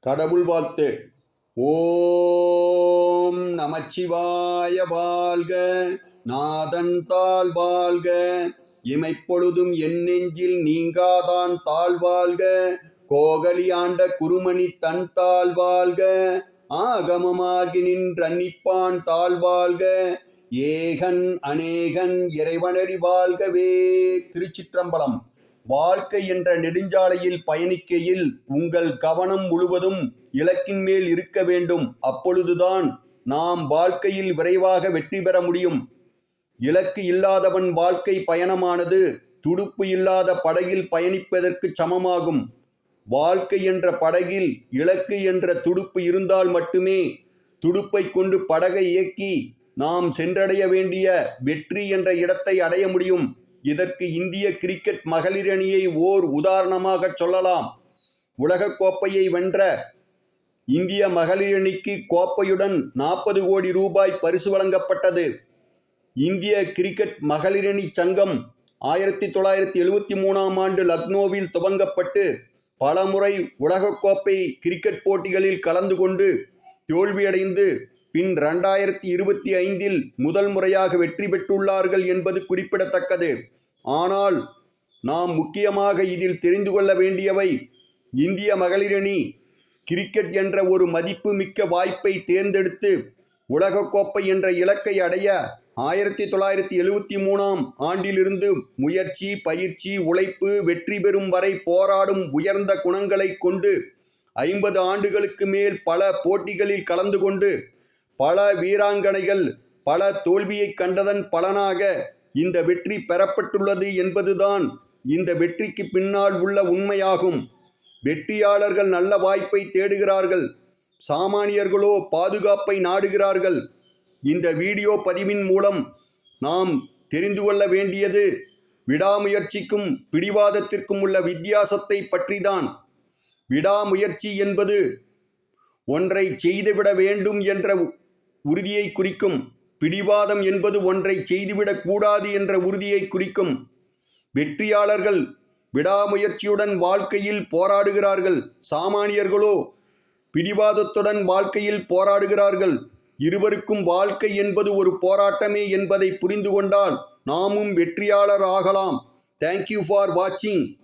கடவுள் வாழ்த்து. ஓம் நமச்சிவாய வாழ்க நாதன் தாழ் வாழ்க. இமைப்பொழுதும் என் நெஞ்சில் நீங்காதான் தாழ்வாழ்க கோகலி ஆண்ட குருமணி தன் தாழ்வாழ்க ஆகமமாகி நின்றன்னிப்பான் தாழ்வாழ்க ஏகன் அநேகன் இறைவனடி வாழ்கவே. திருச்சிற்றம்பலம். வாழ்க்கை என்ற நெடுஞ்சாலையில் பயணிக்கையில் உங்கள் கவனம் முழுவதும் இலக்கின் மேல் இருக்க வேண்டும். அப்பொழுதுதான் நாம் வாழ்க்கையில் விரைவாக வெற்றி பெற முடியும். இலக்கு இல்லாதவன் வாழ்க்கை பயணமானது துடுப்பு இல்லாத படகில் பயணிப்பதற்கு சமமாகும். வாழ்க்கை என்ற படகில் இலக்கு என்ற துடுப்பு இருந்தால் மட்டுமே துடுப்பை கொண்டு படகை இயக்கி நாம் சென்றடைய வேண்டிய வெற்றி என்ற இடத்தை அடைய முடியும். இதற்கு இந்திய கிரிக்கெட் மகளிர் அணியை ஓர் உதாரணமாக சொல்லலாம். உலகக்கோப்பையை வென்ற இந்திய மகளிர் அணிக்கு கோப்பையுடன் நாற்பது கோடி ரூபாய் பரிசு வழங்கப்பட்டது. இந்திய கிரிக்கெட் மகளிரணி சங்கம் ஆயிரத்தி தொள்ளாயிரத்தி எழுபத்தி மூணாம் ஆண்டு லக்னோவில் துவங்கப்பட்டு பலமுறை உலகக்கோப்பை கிரிக்கெட் போட்டிகளில் கலந்து கொண்டு தோல்வியடைந்து பின் ரெண்டாயிரத்தி இருபத்தி ஐந்தில் முதல் முறையாக வெற்றி பெற்றுள்ளார்கள் என்பது குறிப்பிடத்தக்கது. ஆனால் நாம் முக்கியமாக இதில் தெரிந்து கொள்ள வேண்டியவை இந்திய மகளிரணி அணி கிரிக்கெட் என்ற ஒரு மதிப்பு மிக்க வாய்ப்பை தேர்ந்தெடுத்து உலகக்கோப்பை என்ற இலக்கை அடைய ஆயிரத்தி தொள்ளாயிரத்தி எழுவத்தி மூணாம் ஆண்டிலிருந்து முயற்சி பயிற்சி உழைப்பு வெற்றி பெறும் வரை போராடும் உயர்ந்த குணங்களை கொண்டு ஐம்பது ஆண்டுகளுக்கு மேல் பல போட்டிகளில் கலந்து கொண்டு பல வீராங்கனைகள் பல தோல்வியை கண்டதன் பலனாக இந்த வெற்றி பெறப்பட்டுள்ளது என்பதுதான் இந்த வெற்றிக்கு பின்னால் உள்ள உண்மையாகும். வெற்றியாளர்கள் நல்ல வாய்ப்பை தேடுகிறார்கள். சாமானியர்களோ பாதுகாப்பை நாடுகிறார்கள். இந்த வீடியோ பதிவின் மூலம் நாம் தெரிந்து கொள்ள வேண்டியது விடாமுயற்சிக்கும் பிடிவாதத்திற்கும் உள்ள வித்தியாசத்தை பற்றிதான். விடாமுயற்சி என்பது ஒன்றை செய்துவிட வேண்டும் என்ற உறுதியை குறிக்கும். பிடிவாதம் என்பது ஒன்றை செய்துவிடக் கூடாது என்ற உறுதியை குறிக்கும். வெற்றியாளர்கள் விடாமுயற்சியுடன் வாழ்க்கையில் போராடுகிறார்கள். சாமானியர்களோ பிடிவாதத்துடன் வாழ்க்கையில் போராடுகிறார்கள். இருவருக்கும் வாழ்க்கை என்பது ஒரு போராட்டமே என்பதை புரிந்து கொண்டால் நாமும் வெற்றியாளர் ஆகலாம். தேங்க்யூ ஃபார் வாட்சிங்